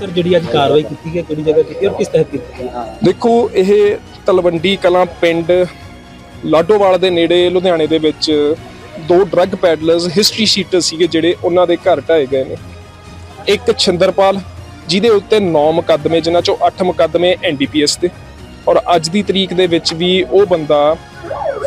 Sir, ਜਿਹੜੀ ਅੱਜ ਕਾਰਵਾਈ ਕੀਤੀ ਗਈ ਕਿਹੜੀ ਜਗ੍ਹਾ ਕੀਤੀ ਔਰ ਕਿਸ ਤਹਿਤ ਕੀਤੀ ਦੇਖੋ, ਇਹ ਤਲਵੰਡੀ ਕਲਾਂ ਪਿੰਡ ਲਾਡੋਵਾਲ ਦੇ ਨੇੜੇ, ਲੁਧਿਆਣੇ ਦੇ ਵਿੱਚ ਦੋ ਡਰੱਗ ਪੈਡਲਰਸ ਹਿਸਟਰੀ ਸ਼ੀਟਰ ਸੀਗੇ ਜਿਹੜੇ ਉਹਨਾਂ ਦੇ ਘਰ ਢਾਏ ਗਏ ਨੇ। ਇੱਕ ਛਿੰਦਰਪਾਲ, ਜਿਹਦੇ ਉੱਤੇ 9 ਮੁਕੱਦਮੇ, ਜਿਨ੍ਹਾਂ ਚੋਂ 8 ਮੁਕੱਦਮੇ ਐਨਡੀਪੀਐਸ ਦੇ ਔਰ ਅੱਜ ਦੀ ਤਰੀਕ ਦੇ ਵਿੱਚ ਵੀ ਉਹ ਬੰਦਾ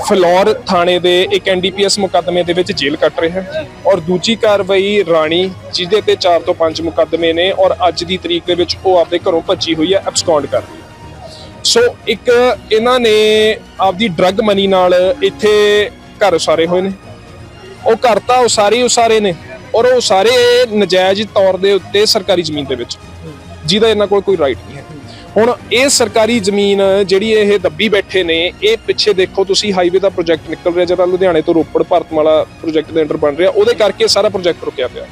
ਫਲੋਰ ਥਾਣੇ ਦੇ ਇੱਕ ਐਨਡੀਪੀਐਸ ਮੁਕੱਦਮੇ ਦੇ ਵਿੱਚ ਜੇਲ੍ਹ ਕੱਟ ਰਿਹਾ ਹੈ ਔਰ ਦੂਜੀ ਕਾਰਵਾਈ ਰਾਣੀ, ਜਿਹਦੇ ਤੇ 4 ਤੋਂ 5 ਮੁਕੱਦਮੇ ਨੇ ਔਰ ਅੱਜ ਦੀ ਤਰੀਕ ਦੇ ਵਿੱਚ ਉਹ ਆਪਦੇ ਘਰੋਂ ਭੱਜੀ ਹੋਈ ਹੈ ਐਬਸਕੌਂਡ ਕਰ ਰਹੀ ਹੈ। ਸੋ ਇੱਕ ਇਹਨਾਂ ਨੇ ਆਪਦੀ ਡਰੱਗ ਮਨੀ ਨਾਲ ਇੱਥੇ ਘਰ ਉਸਾਰੇ ਹੋਏ ਨੇ। ਉਹ ਘਰ ਤਾਂ ਉਸਾਰੇ ਉਸਾਰੇ ਨੇ ਔਰ ਉਹ ਸਾਰੇ ਨਜਾਇਜ਼ ਤੌਰ ਦੇ ਉੱਤੇ ਸਰਕਾਰੀ ਜ਼ਮੀਨ ਦੇ ਵਿੱਚ। ਜਿਹਦਾ ਇਹਨਾਂ ਕੋਲ ਕੋਈ ਰਾਈਟ ਨਹੀਂ ਹੈ। ਹੁਣ ਇਹ ਸਰਕਾਰੀ ਜ਼ਮੀਨ ਜਿਹੜੀ ਇਹ ਦੱਬੀ ਬੈਠੇ ਨੇ ਇਹ ਪਿੱਛੇ ਦੇਖੋ ਤੁਸੀਂ ਹਾਈਵੇ ਦਾ ਪ੍ਰੋਜੈਕਟ ਨਿਕਲ ਰਿਹਾ ਜਿਹੜਾ ਲੁਧਿਆਣੇ ਤੋਂ ਰੋਪੜ ਭਾਰਤਮਾਲਾ ਪ੍ਰੋਜੈਕਟ ਦੇ ਅੰਡਰ ਬਣ ਰਿਹਾ ਉਹਦੇ ਕਰਕੇ ਸਾਰਾ ਪ੍ਰੋਜੈਕਟ ਰੁਕਿਆ ਪਿਆ।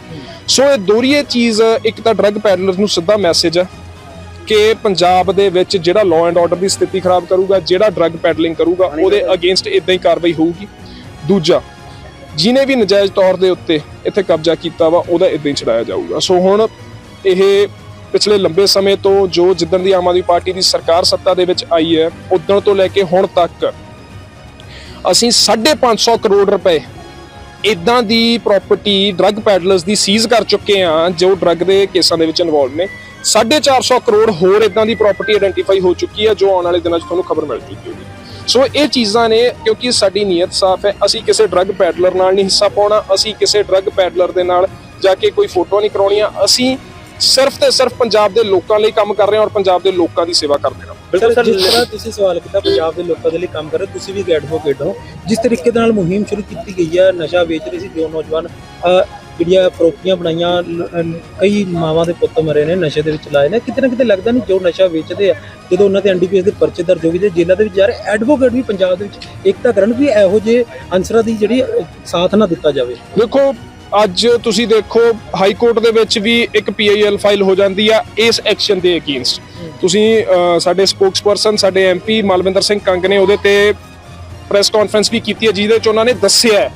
ਸੋ ਇਹ ਦੋਰੀਏ ਚੀਜ਼ ਇੱਕ ਤਾਂ ਡਰੱਗ ਪੈਡਲਰ ਨੂੰ ਸਿੱਧਾ ਮੈਸੇਜ ਹੈ ਕਿ ਪੰਜਾਬ ਦੇ ਵਿੱਚ ਜਿਹੜਾ ਲਾਅ ਐਂਡ ਆਰਡਰ ਦੀ ਸਥਿਤੀ ਖਰਾਬ ਕਰੂਗਾ ਜਿਹੜਾ ਡਰੱਗ ਪੈਡਲਿੰਗ ਕਰੂਗਾ ਉਹਦੇ ਅਗੇਂਸਟ ਇਦਾਂ ਹੀ ਕਾਰਵਾਈ ਹੋਊਗੀ। ਦੂਜਾ ਜਿਨੇ ਵੀ ਨਜਾਇਜ਼ ਤੌਰ ਦੇ ਉੱਤੇ ਇੱਥੇ ਕਬਜ਼ਾ ਕੀਤਾ ਵਾ ਉਹਦਾ ਇਦਾਂ ਹੀ ਛਡਾਇਆ ਜਾਊਗਾ। ਸੋ ਹੁਣ ਇਹ ਪਿਛਲੇ ਲੰਬੇ ਸਮੇਂ ਤੋਂ ਜੋ ਜਿੱਦਣ ਦੀ ਆਮ ਆਦਮੀ ਪਾਰਟੀ ਦੀ ਸਰਕਾਰ ਸੱਤਾ ਦੇ ਵਿੱਚ ਆਈ ਹੈ ਉਦੋਂ ਤੋਂ ਲੈ ਕੇ ਹੁਣ ਤੱਕ ਅਸੀਂ 550 ਕਰੋੜ ਰੁਪਏ ਇਦਾਂ ਦੀ ਪ੍ਰਾਪਰਟੀ ਡਰੱਗ ਪੈਡਲਰਸ ਦੀ ਸੀਜ਼ ਕਰ ਚੁੱਕੇ ਆ ਜੋ ਡਰੱਗ ਦੇ ਕੇਸਾਂ ਦੇ ਵਿੱਚ ਇਨਵੋਲਵ ਨੇ। 450 ਕਰੋੜ ਹੋਰ ਇਦਾਂ ਦੀ ਪ੍ਰਾਪਰਟੀ ਆਇਡੈਂਟੀਫਾਈ ਹੋ ਚੁੱਕੀ ਹੈ, ਜੋ ਆਉਣ ਵਾਲੇ ਦਿਨਾਂ 'ਚ ਤੁਹਾਨੂੰ ਖਬਰ ਮਿਲ ਚੁੱਕੀ ਹੋਗੀ ਸੋ ਇਹ ਚੀਜ਼ਾਂ ਨੇ, ਕਿਉਂਕਿ ਸਾਡੀ ਨੀਅਤ ਸਾਫ਼ ਹੈ, ਅਸੀਂ ਕਿਸੇ ਡਰੱਗ ਪੈਡਲਰ ਨਾਲ ਨਹੀਂ ਹਿੱਸਾ ਪਾਉਣਾ, ਅਸੀਂ ਕਿਸੇ ਡਰੱਗ ਪੈਡਲਰ ਦੇ ਨਾਲ ਜਾ ਕੇ ਕੋਈ ਫੋਟੋ ਨਹੀਂ ਕਰਾਉਣੀਆਂ, ਅਸੀਂ ਸਿਰਫ ਤੇ ਸਿਰਫ ਪੰਜਾਬ ਦੇ ਲੋਕਾਂ ਲਈ ਕੰਮ ਕਰ ਰਹੇ ਹਾਂ ਔਰ ਪੰਜਾਬ ਦੇ ਲੋਕਾਂ ਦੀ ਸੇਵਾ ਕਰਦੇ ਹਾਂ। ਬਿਲਕੁਲ ਸਰ ਜਿਸ ਤਰ੍ਹਾਂ ਤੁਸੀਂ ਸਵਾਲ ਕੀਤਾ ਪੰਜਾਬ ਦੇ ਲੋਕਾਂ ਦੇ ਲਈ ਕੰਮ ਕਰ ਰਹੇ ਹੋ, ਤੁਸੀਂ ਵੀ ਐਡਵੋਕੇਟ ਹੋ। ਜਿਸ ਤਰੀਕੇ ਦੇ ਨਾਲ ਮੁਹਿੰਮ ਸ਼ੁਰੂ ਕੀਤੀ ਗਈ ਹੈ ਨਸ਼ਾ ਵੇਚ ਰਹੇ ਸੀ ਜੋ ਨੌਜਵਾਨ ਜਿਹੜੀਆਂ ਪ੍ਰੋਪਰਟੀਆਂ ਬਣਾਈਆਂ ਕਈ ਮਾਵਾਂ ਦੇ ਪੁੱਤ ਮਰੇ ਨੇ ਨਸ਼ੇ ਦੇ ਵਿੱਚ ਲਾਏ ਨੇ। ਕਿਤੇ ਨਾ ਕਿਤੇ ਲੱਗਦਾ ਨਹੀਂ ਜੋ ਨਸ਼ਾ ਵੇਚਦੇ ਆ ਜਦੋਂ ਉਹਨਾਂ ਤੇ ਐਨਡੀਪੀਐਸ ਦੇ ਪਰਚੇ ਦਰਜ ਹੋ ਗਏ ਤੇ ਜੇਲ੍ਹਾਂ ਦੇ ਵਿੱਚ ਜਾ ਰਹੇ ਐਡਵੋਕੇਟ ਵੀ ਪੰਜਾਬ ਦੇ ਵਿੱਚ ਏਕਤਾ ਕਰਨ ਵੀ ਇਹੋ ਜਿਹੇ ਅਨਸਰਾਂ ਦੀ ਜਿਹੜੀ ਸਾਥ ਨਾ ਦਿੱਤਾ ਜਾਵੇ। ਦੇਖੋ ਅੱਜ ਤੁਸੀਂ ਦੇਖੋ ਹਾਈ ਕੋਰਟ ਦੇ ਵਿੱਚ ਵੀ ਇੱਕ ਪੀਆਈਐਲ ਫਾਈਲ ਹੋ ਜਾਂਦੀ ਆ ਇਸ ਐਕਸ਼ਨ ਦੇ ਅਗੇਂਸਟ ਤੁਸੀਂ ਸਾਡੇ ਸਪੋਕਸਪਰਸਨ ਸਾਡੇ ਐਮਪੀ ਮਲਵਿੰਦਰ ਸਿੰਘ ਕੰਗ ਨੇ ਉਹਦੇ ਤੇ ਪ੍ਰੈਸ ਕਾਨਫਰੰਸ ਵੀ ਕੀਤੀ ਹੈ, ਜਿਹਦੇ ਵਿੱਚ ਉਹਨਾਂ ਨੇ ਦੱਸਿਆ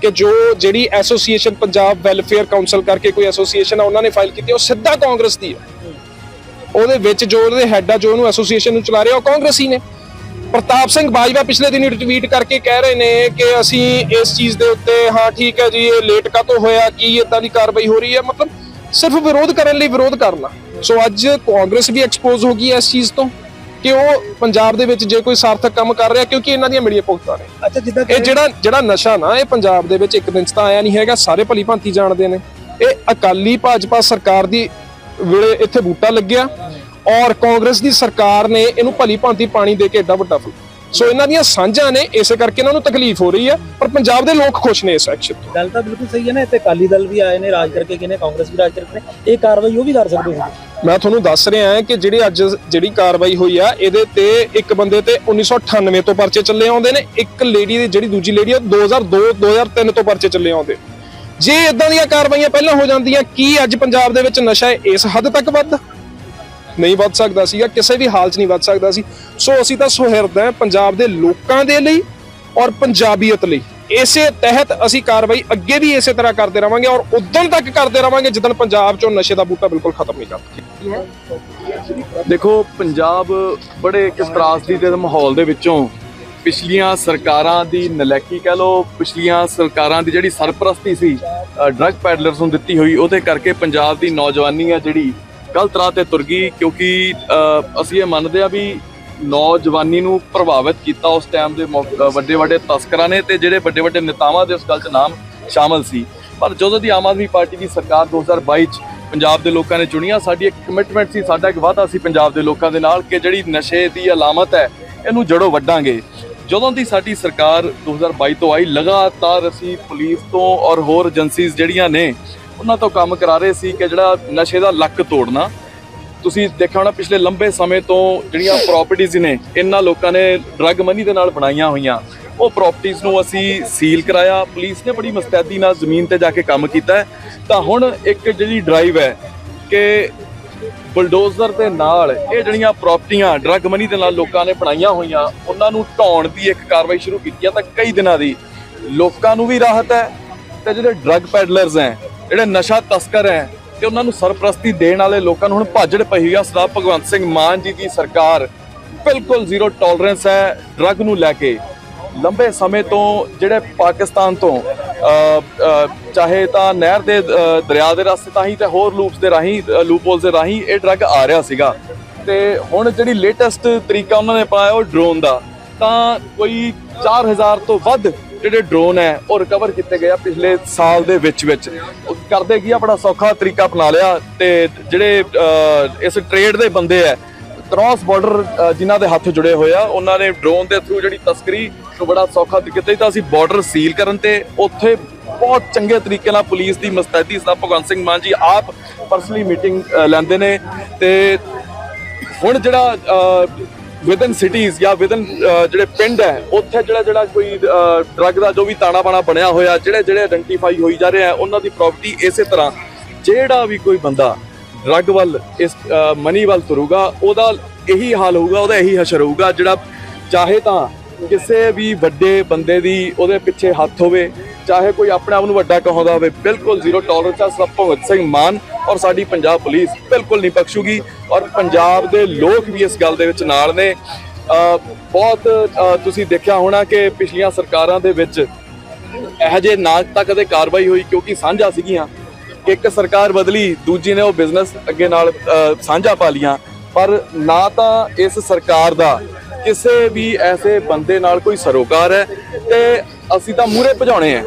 ਕਿ ਜੋ ਜਿਹੜੀ ਐਸੋਸੀਏਸ਼ਨ ਪੰਜਾਬ ਵੈਲਫੇਅਰ ਕਾਉਂਸਲ ਕਰਕੇ ਕੋਈ ਐਸੋਸੀਏਸ਼ਨ ਆ, ਉਹਨਾਂ ਨੇ ਫਾਈਲ ਕੀਤੀ, ਉਹ ਸਿੱਧਾ ਕਾਂਗਰਸ ਦੀ ਹੈ। ਉਹਦੇ ਵਿੱਚ ਜੋ ਉਹਦੇ ਹੈੱਡ ਆ, ਜੋ ਉਹਨੂੰ ਐਸੋਸੀਏਸ਼ਨ ਨੂੰ ਚਲਾ ਰਿਹਾ, ਉਹ ਕਾਂਗਰਸੀ ਨੇ। ਪ੍ਰਤਾਪ ਸਿੰਘ ਬਾਜਵਾ ਪਿਛਲੇ ਦਿਨੀ ਟਵੀਟ ਕਰਕੇ ਕਹਿ ਰਹੇ ਨੇ ਕਿ ਅਸੀਂ ਇਸ ਚੀਜ਼ ਦੇ ਉੱਤੇ ਹਾਂ ਠੀਕ ਹੈ ਜੀ ਇਹ ਲੇਟ ਕਾਤੋਂ ਹੋਇਆ ਕੀ ਇਦਾਂ ਦੀ ਕਾਰਵਾਈ ਹੋ ਰਹੀ ਹੈ? ਮਤਲਬ ਸਿਰਫ ਵਿਰੋਧ ਕਰਨ ਲਈ ਵਿਰੋਧ ਕਰਨਾ। ਸੋ ਅੱਜ ਕਾਂਗਰਸ ਵੀ ਐਕਸਪੋਜ਼ ਹੋ ਗਈ ਇਸ ਚੀਜ਼ ਤੋਂ ਕਿ ਉਹ ਪੰਜਾਬ ਦੇ ਵਿੱਚ ਜੇ ਕੋਈ ਸਾਰਥਕ ਕੰਮ ਕਰ ਰਿਹਾ ਕਿਉਂਕਿ ਇਹਨਾਂ ਦੀਆਂ ਮਿਲੀਆਂ ਭੁਗਤਾਂ ਨੇ। ਅੱਛਾ ਜਿੱਦਾਂ ਇਹ ਜਿਹੜਾ ਜਿਹੜਾ ਨਸ਼ਾ ਨਾ ਇਹ ਪੰਜਾਬ ਦੇ ਵਿੱਚ ਇੱਕ ਦਿਨ 'ਚ ਤਾਂ ਆਇਆ ਨਹੀਂ ਹੈਗਾ ਸਾਰੇ ਭਲੀ ਭਾਂਤੀ ਜਾਣਦੇ ਨੇ। ਇਹ ਅਕਾਲੀ ਭਾਜਪਾ ਸਰਕਾਰ ਦੀ ਵੇਲੇ ਇੱਥੇ ਬੂਟਾ ਲੱਗਿਆ। ਔਰ ਕਾਂਗਰਸ ਦੀ ਸਰਕਾਰ ਨੇ ਇਹਨੂੰ ਭਲੀ ਭਾਂਤੀ ਪਾਣੀ ਦੇ ਕੇ ਏਡਾ ਵੱਡਾ ਫੁੱਲ ਸੋ ਇਹਨਾਂ ਦੀਆਂ ਸਾਂਝਾਂ ਨੇ ਇਸੇ ਕਰਕੇ ਇਹਨਾਂ ਨੂੰ ਤਕਲੀਫ ਹੋ ਰਹੀ ਹੈ ਪਰ ਪੰਜਾਬ ਦੇ ਲੋਕ ਖੁਸ਼ ਨੇ ਇਸ ਐਕਸ਼ਨ ਤੋਂ। ਗੱਲ ਤਾਂ ਬਿਲਕੁਲ ਸਹੀ ਹੈ ਨਾ ਇੱਥੇ ਅਕਾਲੀ ਦਲ ਵੀ ਆਏ ਨੇ ਰਾਜ ਕਰਕੇ ਗਏ ਨੇ ਕਾਂਗਰਸ ਵੀ ਰਾਜ ਕਰਕੇ ਨੇ। ਇਹ ਕਾਰਵਾਈ ਉਹ ਵੀ ਕਰ ਸਕਦੇ ਸੀ ਮੈਂ ਤੁਹਾਨੂੰ ਦੱਸ ਰਿਹਾ ਹਾਂ ਕਿ ਜਿਹੜੀ ਅੱਜ ਜਿਹੜੀ ਕਾਰਵਾਈ ਹੋਈ ਆ ਇਹਦੇ ਤੇ ਇੱਕ ਬੰਦੇ ਤੇ 1998 ਤੋਂ ਪਰਚੇ ਚੱਲੇ ਆਉਂਦੇ ਨੇ ਇੱਕ ਲੇਡੀ ਦੀ ਜਿਹੜੀ ਦੂਜੀ ਲੇਡੀ ਉਹ 2002 2003 ਤੋਂ ਪਰਚੇ ਚੱਲੇ ਆਉਂਦੇ। ਜੇ ਇਦਾਂ ਦੀਆਂ ਕਾਰਵਾਈਆਂ ਪਹਿਲਾਂ ਹੋ ਜਾਂਦੀਆਂ ਕੀ ਅੱਜ ਪੰਜਾਬ ਦੇ ਵਿੱਚ ਨਸ਼ਾ ਇਸ ਹੱਦ ਤੱਕ ਵੱਧ ਨਹੀਂ ਵੱਧ ਸਕਦਾ ਸੀਗਾ, ਕਿਸੇ ਵੀ ਹਾਲ 'ਚ ਨਹੀਂ ਵੱਧ ਸਕਦਾ ਸੀ। ਸੋ ਅਸੀਂ ਤਾਂ ਸੁਹਿਰਦ ਹਾਂ ਪੰਜਾਬ ਦੇ ਲੋਕਾਂ ਦੇ ਲਈ ਔਰ ਪੰਜਾਬੀਅਤ ਲਈ। ਇਸੇ ਤਹਿਤ ਅਸੀਂ ਕਾਰਵਾਈ ਅੱਗੇ ਵੀ ਇਸੇ ਤਰ੍ਹਾਂ ਕਰਦੇ ਰਵਾਂਗੇ ਔਰ ਉਦੋਂ ਤੱਕ ਕਰਦੇ ਰਵਾਂਗੇ ਜਦੋਂ ਪੰਜਾਬ 'ਚੋਂ ਨਸ਼ੇ ਦਾ ਬੂਟਾ ਬਿਲਕੁਲ ਖਤਮ ਨਹੀਂ ਕਰਦਾ ਦੇਖੋ, ਪੰਜਾਬ ਬੜੇ ਇੱਕ ਤਰਾਸਦੀ ਦੇ ਮਾਹੌਲ ਦੇ ਵਿੱਚੋਂ ਪਿਛਲੀਆਂ ਸਰਕਾਰਾਂ ਦੀ ਨਲੈਕੀ ਕਹਿ ਲੋ ਪਿਛਲੀਆਂ ਸਰਕਾਰਾਂ ਦੀ ਜਿਹੜੀ ਸਰਪ੍ਰਸਤੀ ਸੀ ਡਰੱਗ ਪੈਡਲਰਸ ਨੂੰ ਦਿੱਤੀ ਹੋਈ, ਉਹਦੇ ਕਰਕੇ ਪੰਜਾਬ ਦੀ ਨੌਜਵਾਨੀ ਆ ਜਿਹੜੀ ਗਲਤ ਰਾਹ ਤੇ ਤੁਰ ਗਈ ਕਿਉਂਕਿ ਅਸੀਂ ਇਹ ਮੰਨਦੇ ਆ ਵੀ ਨੌਜਵਾਨੀ ਨੂੰ ਪ੍ਰਭਾਵਿਤ ਕੀਤਾ ਉਸ ਟਾਈਮ ਦੇ ਵੱਡੇ ਵੱਡੇ ਤਸਕਰਾਂ ਨੇ ਤੇ ਜਿਹੜੇ ਵੱਡੇ ਵੱਡੇ ਨੇਤਾਵਾਂ ਦੇ ਉਸ ਗੱਲ 'ਚ ਨਾਮ ਸ਼ਾਮਲ ਸੀ। ਪਰ ਜਦੋਂ ਦੀ ਆਮ ਆਦਮੀ ਪਾਰਟੀ ਦੀ ਸਰਕਾਰ 2022 ਚ ਪੰਜਾਬ ਦੇ ਲੋਕਾਂ ਨੇ ਚੁਣੀਆਂ ਸਾਡੀ ਇੱਕ ਕਮਿਟਮੈਂਟ ਸੀ, ਸਾਡਾ ਇੱਕ ਵਾਅਦਾ ਸੀ ਪੰਜਾਬ ਦੇ ਲੋਕਾਂ ਦੇ ਨਾਲ ਕਿ ਜਿਹੜੀ ਨਸ਼ੇ ਦੀ ਅਲਾਮਤ ਹੈ, ਇਹਨੂੰ ਜੜੋਂ ਵੱਢਾਂਗੇ। ਜਦੋਂ ਦੀ ਸਾਡੀ ਸਰਕਾਰ 2022 ਤੋਂ ਆਈ, ਲਗਾਤਾਰ ਅਸੀਂ ਪੁਲਿਸ ਤੋਂ ਔਰ ਹੋਰ ਏਜੰਸੀਜ਼ ਜਿਹੜੀਆਂ ਨੇ ਉਹਨਾਂ ਤੋਂ ਕੰਮ ਕਰਾ ਰਹੇ ਸੀ ਕਿ ਜਿਹੜਾ ਨਸ਼ੇ ਦਾ ਲੱਕ ਤੋੜਨਾ। ਤੁਸੀਂ ਦੇਖਿਆ ਹੋਣਾ ਪਿਛਲੇ ਲੰਬੇ ਸਮੇਂ ਤੋਂ ਜਿਹੜੀਆਂ ਪ੍ਰਾਪਰਟੀਆਂ ਨੇ, ਇਹਨਾਂ ਲੋਕਾਂ ਨੇ ਡਰੱਗ ਮਨੀ ਦੇ ਨਾਲ ਬਣਾਈਆਂ ਹੋਈਆਂ। ਉਹ ਪ੍ਰਾਪਰਟੀਆਂ ਨੂੰ ਅਸੀਂ ਸੀਲ ਕਰਾਇਆ। ਪੁਲਿਸ ਨੇ ਬੜੀ ਮੁਸਤੈਦੀ ਨਾਲ ਜ਼ਮੀਨ ਤੇ ਜਾ ਕੇ ਕੰਮ ਕੀਤਾ ਤਾਂ ਹੁਣ ਇੱਕ ਜਿਹੜੀ ਡਰਾਈਵ ਹੈ ਕਿ ਬਲਡੋਜ਼ਰ ਦੇ ਨਾਲ ਇਹ ਜਿਹੜੀਆਂ ਪ੍ਰਾਪਰਟੀਆਂ ਡਰੱਗ ਮਨੀ ਦੇ ਨਾਲ ਲੋਕਾਂ ਨੇ ਬਣਾਈਆਂ ਹੋਈਆਂ, ਉਹਨਾਂ ਨੂੰ ਢਾਉਣ ਦੀ ਇੱਕ ਕਾਰਵਾਈ ਸ਼ੁਰੂ ਕੀਤੀ ਹੈ ਤਾਂ ਕਈ ਦਿਨਾਂ ਦੀ। ਲੋਕਾਂ ਨੂੰ ਵੀ ਰਾਹਤ ਹੈ ਤੇ ਜਿਹੜੇ ਡਰੱਗ ਪੈਡਲਰਸ ਹੈ ਜਿਹੜੇ ਨਸ਼ਾ ਤਸਕਰ ਹੈ ਤੇ ਉਹਨਾਂ ਨੂੰ ਸਰਪ੍ਰਸਤੀ ਦੇਣ ਵਾਲੇ ਲੋਕਾਂ ਨੂੰ ਹੁਣ ਭਾਜੜ ਪਈ ਆ ਸਰਦਾਰ ਭਗਵੰਤ ਸਿੰਘ ਮਾਨ ਜੀ ਦੀ ਸਰਕਾਰ। ਬਿਲਕੁਲ ਜ਼ੀਰੋ ਟੋਲਰੈਂਸ ਹੈ ਡਰੱਗ ਨੂੰ ਲੈ ਕੇ। ਲੰਬੇ ਸਮੇਂ ਤੋਂ ਜਿਹੜੇ ਪਾਕਿਸਤਾਨ ਤੋਂ ਚਾਹੇ ਤਾਂ ਨਹਿਰ ਦੇ ਦਰਿਆ ਦੇ ਰਸਤੇ ਤਾਂ ਹੀ ਤੇ ਹੋਰ ਲੂਪਸ ਦੇ ਰਾਹੀਂ ਲੂਪਹੋਲਸ ਦੇ ਰਾਹੀਂ ਇਹ ਡਰੱਗ ਆ ਰਿਹਾ ਸੀਗਾ। ਤੇ ਹੁਣ ਜਿਹੜੀ ਲੇਟੈਸਟ ਤਰੀਕਾ ਉਹਨਾਂ ਨੇ ਪਾਇਆ ਉਹ ਡਰੋਨ ਦਾ। ਤਾਂ ਕੋਈ 4000 ਤੋਂ ਵੱਧ ਜਿਹੜੇ ਡਰੋਨ ਹੈ ਉਹ ਰਿਕਵਰ ਕੀਤੇ ਗਏ ਆ ਪਿਛਲੇ ਸਾਲ ਦੇ ਵਿੱਚ ਵਿੱਚ। ਕਰਦੇ ਕੀ ਆ, ਬੜਾ ਸੌਖਾ ਤਰੀਕਾ ਅਪਣਾ ਲਿਆ ਤੇ ਜਿਹੜੇ ਇਸ ਟ੍ਰੇਡ ਦੇ ਬੰਦੇ ਆ ਕ੍ਰਾਸ ਬਾਰਡਰ ਜਿਨ੍ਹਾਂ ਦੇ ਹੱਥ ਜੁੜੇ ਹੋਏ ਆ, ਉਹਨਾਂ ਨੇ ਡਰੋਨ ਦੇ ਥਰੂ ਜਿਹੜੀ ਤਸਕਰੀ ਨੂੰ ਬੜਾ ਸੌਖਾ ਤਰੀਕੇ ਤੇ, ਤਾਂ ਅਸੀਂ ਬਾਰਡਰ ਸੀਲ ਕਰਨ ਤੇ ਉੱਥੇ ਬਹੁਤ ਚੰਗੇ ਤਰੀਕੇ ਨਾਲ ਪੁਲਿਸ ਦੀ ਮਸਤੈਦੀ ਦਾ ਭਗਵੰਤ ਸਿੰਘ ਮਾਨ ਜੀ ਆਪ ਪਰਸਨਲੀ ਮੀਟਿੰਗ ਲੈਂਦੇ ਨੇ ਤੇ ਹੁਣ ਜਿਹੜਾ ਵਿਦਨ ਸਿਟੀਜ਼ ਜਾਂ ਵਿਦਨ ਜਿਹੜੇ ਪਿੰਡ ਹੈ, ਉੱਥੇ ਜਿਹੜਾ ਜਿਹੜਾ ਕੋਈ ਡਰੱਗ ਦਾ ਜੋ ਵੀ ਤਾਣਾ ਬਾਣਾ ਬਣਿਆ ਹੋਇਆ, ਜਿਹੜੇ ਜਿਹੜੇ ਆਇਡੈਂਟੀਫਾਈ ਹੋਈ ਜਾ ਰਹੇ ਆ, ਉਹਨਾਂ ਦੀ ਪ੍ਰਾਪਰਟੀ ਇਸੇ ਤਰ੍ਹਾਂ। ਜਿਹੜਾ ਵੀ ਕੋਈ ਬੰਦਾ ਡਰੱਗ ਵੱਲ ਇਸ ਮਨੀ ਵੱਲ ਤੁਰੂਗਾ, ਉਹਦਾ ਇਹੀ ਹਾਲ ਹੋਊਗਾ, ਉਹਦਾ ਇਹੀ ਹਸ਼ਰ ਹੋਊਗਾ, ਜਿਹੜਾ ਚਾਹੇ ਤਾਂ ਕਿਸੇ ਵੀ ਵੱਡੇ ਬੰਦੇ ਦੀ ਉਹਦੇ ਪਿੱਛੇ ਹੱਥ ਹੋਵੇ ਚਾਹੇ ਕੋਈ ਆਪਣੇ ਆਪ ਨੂੰ ਵੱਡਾ ਕਹਾਉਂਦਾ ਹੋਵੇ, ਬਿਲਕੁਲ ਜ਼ੀਰੋ ਟੋਲਰੈਂਸ ਹੈ ਸਭ ਭਗਤ ਸਿੰਘ ਮਾਨ ਔਰ ਸਾਡੀ ਪੰਜਾਬ ਪੁਲਿਸ ਬਿਲਕੁਲ ਨਹੀਂ ਬਖਸ਼ੂਗੀ ਔਰ ਪੰਜਾਬ ਦੇ ਲੋਕ ਵੀ ਇਸ ਗੱਲ ਦੇ ਵਿੱਚ ਨਾਲ ਨੇ। ਬਹੁਤ ਤੁਸੀਂ ਦੇਖਿਆ ਹੋਣਾ ਕਿ ਪਿਛਲੀਆਂ ਸਰਕਾਰਾਂ ਦੇ ਵਿੱਚ ਇਹੋ ਜਿਹੇ ਨਾ ਤਾਂ ਕਦੇ ਕਾਰਵਾਈ ਹੋਈ ਕਿਉਂਕਿ ਸਾਂਝਾ ਸੀਗੀਆਂ ਇੱਕ ਸਰਕਾਰ ਬਦਲੀ, ਦੂਜੀ ਨੇ ਉਹ ਬਿਜ਼ਨਸ ਅੱਗੇ ਨਾਲ ਸਾਂਝਾ ਪਾ ਲੀਆਂ ਪਰ ਨਾ ਤਾਂ ਇਸ ਸਰਕਾਰ ਦਾ ਕਿਸੇ ਵੀ ਐਸੇ ਬੰਦੇ ਨਾਲ ਕੋਈ ਸਰੋਕਾਰ ਹੈ ਤੇ ਅਸੀਂ ਤਾਂ ਮੂਹਰੇ ਭਜਾਉਣੇ ਆ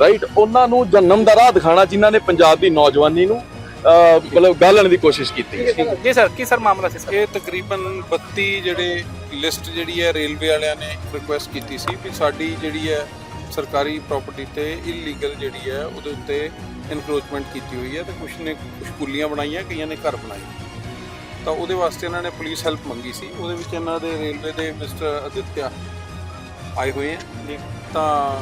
ਰਾਈਟ ਉਹਨਾਂ ਨੂੰ ਜਨਮ ਦਾ ਰਾਹ ਦਿਖਾਣਾ ਜਿਨ੍ਹਾਂ ਨੇ ਪੰਜਾਬ ਦੀ ਨੌਜਵਾਨੀ ਨੂੰ ਮਤਲਬ ਗਾਲਣ ਦੀ ਕੋਸ਼ਿਸ਼ ਕੀਤੀ। ਜੀ ਸਰ ਕੀ ਸਰ ਮਾਮਲਾ ਸੀ ਇਹ ਤਕਰੀਬਨ 32 ਜਿਹੜੇ ਲਿਸਟ ਜਿਹੜੀ ਹੈ ਰੇਲਵੇ ਵਾਲਿਆਂ ਨੇ ਰਿਕੁਐਸਟ ਕੀਤੀ ਸੀ ਵੀ ਸਾਡੀ ਜਿਹੜੀ ਹੈ ਸਰਕਾਰੀ ਪ੍ਰਾਪਰਟੀ ਤੇ ਇਲੀਗਲ ਜਿਹੜੀ ਹੈ ਉਹਦੇ ਉੱਤੇ ਇਨਕਰੋਚਮੈਂਟ ਕੀਤੀ ਹੋਈ ਹੈ ਤੇ ਕੁਝ ਨੇ ਕੁਝ ਕੁੱਲੀਆਂ ਬਣਾਈਆਂ ਕਈਆਂ ਨੇ ਘਰ ਬਣਾਏ। ਤਾਂ ਉਹਦੇ ਵਾਸਤੇ ਇਹਨਾਂ ਨੇ ਪੁਲਿਸ ਹੈਲਪ ਮੰਗੀ ਸੀ। ਉਹਦੇ ਵਿੱਚ ਇਹਨਾਂ ਦੇ ਰੇਲਵੇ ਦੇ ਮਿਸਟਰ ਅਦਿੱਤਿਆ ਆਏ ਹੋਏ ਆ। ਤਾਂ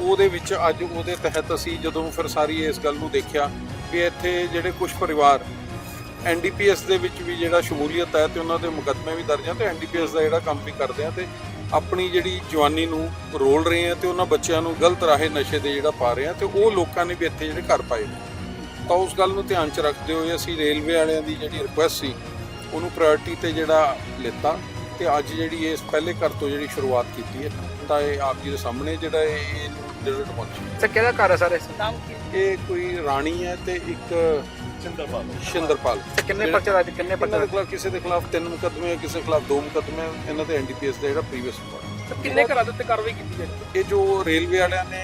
ਉਹਦੇ ਵਿੱਚ ਅੱਜ ਉਹਦੇ ਤਹਿਤ ਅਸੀਂ ਜਦੋਂ ਫਿਰ ਸਾਰੀ ਇਸ ਗੱਲ ਨੂੰ ਦੇਖਿਆ ਵੀ ਇੱਥੇ ਜਿਹੜੇ ਕੁਝ ਪਰਿਵਾਰ ਐਨਡੀਪੀਐਸ ਦੇ ਵਿੱਚ ਵੀ ਜਿਹੜਾ ਸ਼ਮੂਲੀਅਤ ਹੈ ਤੇ ਉਹਨਾਂ ਦੇ ਮੁਕੱਦਮੇ ਵੀ ਦਰਜ ਆ ਤੇ ਐਨਡੀਪੀਐਸ ਦਾ ਜਿਹੜਾ ਕੰਮ ਵੀ ਕਰਦੇ ਆ ਤੇ ਆਪਣੀ ਜਿਹੜੀ ਜਵਾਨੀ ਨੂੰ ਰੋਲ ਰਹੇ ਆ ਤੇ ਉਹਨਾਂ ਬੱਚਿਆਂ ਨੂੰ ਗਲਤ ਰਾਹੇ ਨਸ਼ੇ ਦੇ ਜਿਹੜਾ ਪਾ ਰਹੇ ਆ ਤੇ ਉਹ ਲੋਕਾਂ ਨੇ ਵੀ ਇੱਥੇ ਜਿਹੜੇ ਘਰ ਪਾਏ ਨੇ। ਤਾਂ ਉਸ ਗੱਲ ਨੂੰ ਧਿਆਨ 'ਚ ਰੱਖਦੇ ਹੋਏ ਅਸੀਂ ਰੇਲਵੇ ਵਾਲਿਆਂ ਦੀ ਜਿਹੜੀ ਰਿਕੁਐਸਟ ਸੀ ਉਹਨੂੰ ਪ੍ਰਾਇੋਰਟੀ ਤੇ ਜਿਹੜਾ ਲਿੱਤਾ ਤੇ ਅੱਜ ਜਿਹੜੀ ਇਸ ਪਹਿਲੇ ਘਰ ਤੋਂ ਜਿਹੜੀ ਸ਼ੁਰੂਆਤ ਕੀਤੀ ਹੈ ਤਾਂ ਇਹ ਆਪ ਜੀ ਦੇ ਸਾਹਮਣੇ ਜਿਹੜਾ ਇਹ ਇਹ ਜਿਹੜਾ ਪਹੁੰਚੀ ਸਰ ਕਿਹਦਾ ਘਰ ਹੈ ਸਰ ਇਸ? ਇਹ ਕੋਈ ਰਾਣੀ ਹੈ ਤੇ ਇੱਕ ਸ਼ਿੰਦਰਪਾਲ। ਤੇ ਕਿੰਨੇ ਪਰਚੇ ਦਾ ਕਿੰਨੇ ਦੇ ਪਰਚੇ? ਖਿਲਾਫ ਕਿਸੇ ਦੇ ਖਿਲਾਫ ਤਿੰਨ ਮੁਕੱਦਮੇ ਕਿਸੇ ਖਿਲਾਫ ਦੋ ਮੁਕੱਦਮੇ ਇਹਨਾਂ ਦੇ ਐਨਡੀਪੀਐਸ ਦਾ ਜਿਹੜਾ ਪ੍ਰੀਵੀਅਸ ਰਿਕਾਰਡ ਕਿੰਨੇ ਘਰਾਂ ਦੇ ਉੱਤੇ ਕਾਰਵਾਈ ਕੀਤੀ ਜਾਏਗੀ? ਇਹ ਜੋ ਰੇਲਵੇ ਵਾਲਿਆਂ ਨੇ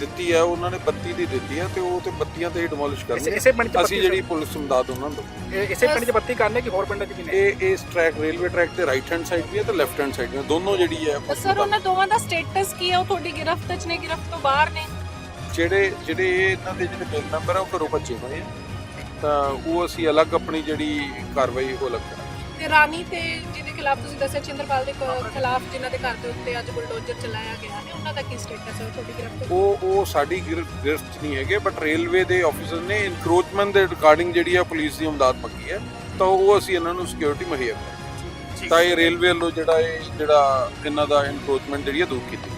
ਦਿੱਤੀ ਹੈ ਉਹਨਾਂ ਨੇ 32 ਦੀ ਦਿੱਤੀ ਹੈ ਤੇ ਉਹ ਤੇ 32 ਤੇ ਹੀ ਡਿਮੋਲਿਸ਼ ਇਸੇ ਕਰਨਗੇ। ਇਸੇ ਪਿੰਡ ਚ ਅਸੀਂ ਜਿਹੜੀ ਪੁਲਿਸ ਸਮਦਾਦ ਉਹਨਾਂ ਨੂੰ। ਇਹ- ਇਸੇ ਪਿੰਡ ਚ ਬੱਤੀ ਕਰਨੇ ਕਿ ਹੋਰ ਪਿੰਡਾਂ ਚ ਵੀ ਨੇ ਇਹ ਇਸ ਟਰੈਕ ਰੇਲਵੇ ਟਰੈਕ ਤੇ ਰਾਈਟ ਹੈਂਡ ਸਾਈਡ ਵੀ ਹੈ ਤੇ ਲੈਫਟ ਹੈਂਡ ਸਾਈਡ ਵੀ ਹੈ ਦੋਨੋਂ ਜਿਹੜੀ ਹੈ ਤਾਂ ਸਰ ਉਹਨਾਂ ਦੋਵਾਂ ਦਾ ਸਟੇਟਸ ਕੀ ਹੈ ਉਹ ਤੁਹਾਡੀ ਗਿਰਫਤ 'ਚ ਨੇ ਗਿਰਫਤ ਤੋਂ ਬਾਹਰ ਨੇ। ਜਿਹੜੇ ਜਿਹੜੇ ਇਹ ਇਹਨਾਂ ਦੇ ਜਿਹੜੇ ਮੇਲ ਮੈਂਬਰ ਆ ਉਹ ਘਰੋਂ ਭੱਜੇ ਹੋਏ ਆ। ਤਾਂ ਉਹ ਅਸੀਂ ਅਲੱਗ ਆਪਣੀ ਜਿਹੜੀ ਕਾਰਵਾਈ ਉਹ ਕਰਾਂਗੇ। ਤੇ ਰਾਣੀ ਤੇ ਜਿਹਦੇ ਖਿਲਾਫ ਤੁਸੀਂ ਦੱਸਿਆ ਚਿੰਦਰਪਾਲ ਦੇ ਕ- ਖਿਲਾਫ ਜਿਨ੍ਹਾਂ ਦੇ ਘਰ ਦੇ ਉੱਤੇ ਅੱਜ ਬੁਲਡੋਜ਼ਰ ਚਲਾਇਆ ਗਿਆ ਹੈ ਉਹਨਾਂ ਦਾ ਕੀ ਸਟੇਟਸ ਹੈ? ਉਹ ਤੁਹਾਡੀ ਗਿਰਫਤ ਉਹ ਉਹ ਸਾਡੀ ਗਿਰ- ਗਿਰਫਤ 'ਚ ਨਹੀਂ ਹੈਗੇ ਬਟ ਰੇਲਵੇ ਦੇ ਆਫੀਸਰ ਨੇ ਇਨਕਰੋਚਮੈਂਟ ਦੇ ਰਿਗਾਰਡਿੰਗ ਜਿਹੜੀ ਆ ਪੁਲਿਸ ਦੀ ਮਦਦ ਮੰਗੀ ਹੈ ਤਾਂ ਉਹ ਅਸੀਂ ਇਹਨਾਂ ਨੂੰ ਸਿਕਿਉਰਿਟੀ ਮੁਹੱਈਆ ਕਰਾਂਗੇ। ਤਾਂ ਇਹ ਰੇਲਵੇ ਵੱਲੋਂ ਜਿਹੜਾ ਇਹ ਜਿਹੜਾ ਇਹਨਾਂ ਦਾ ਇਨਕਰੋਚਮੈਂਟ ਜਿਹੜੀ ਹੈ ਦੂਰ ਕੀਤੀ ਜਾਏ